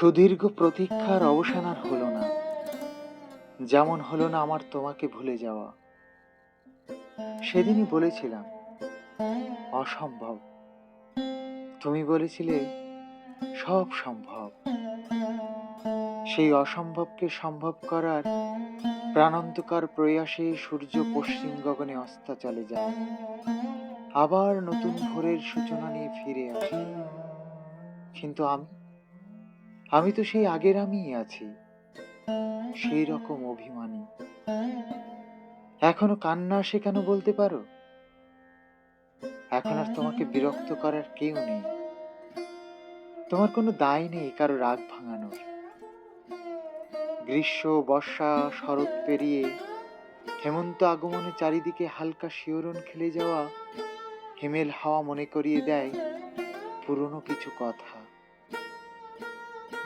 সুদীর্ঘ প্রতীক্ষার অবসান আর হলো না। যেমন হলো না আমার তোমাকে ভুলে যাওয়া। সেদিনই বলেছিলাম, অসম্ভব। তুমি বলেছিলে, সব সম্ভব। সেই অসম্ভবকে সম্ভব করার প্রাণান্তকার প্রয়াসে সূর্য পশ্চিম গগনে অস্তা চলে যায়। আবার নতুন ভোরের সূচনা নিয়ে ফিরে আসে। কিন্তু আমি আমি তো সেই আগের আমিই আছি। সেই রকম অভিমানী। এখনও কান্না আসে কেন বলতে পারো? এখন আর তোমাকে বিরক্ত করার কেউ নেই। তোমার কোনো দায় নেই কারও রাগ ভাঙানোর। গ্রীষ্ম, বর্ষা, শরৎ পেরিয়ে হেমন্ত আগমনে চারিদিকে হালকা শিওরণ খেলে যাওয়া, হিমেল হাওয়া মনে করিয়ে দেয় পুরনো কিছু কথা।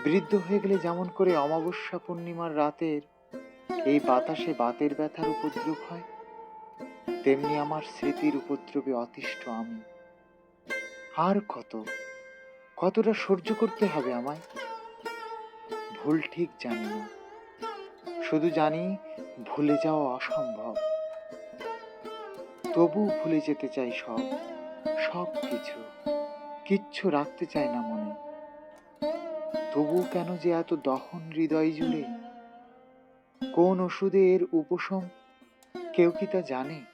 বৃদ্ধ হয়ে গেলে যেমন করে অমাবস্যা পূর্ণিমার রাতের এই বাতাসে বাতের ব্যথার উপদ্রব হয়, তেমনি আমার স্মৃতির উপদ্রবে অতিষ্ঠ আমি। আর কত, কতটা সহ্য করতে হবে আমায়? ভুল ঠিক জানি না। শুধু জানি ভুলে যাওয়া অসম্ভব। তবু ভুলে যেতে চাই সব সব কিছু কিচ্ছু রাখতে চাই না মনে। তবু কেন যে এত দহন হৃদয় জুড়ে? কোন ওষুধের উপশম? কেউ কি তা জানে?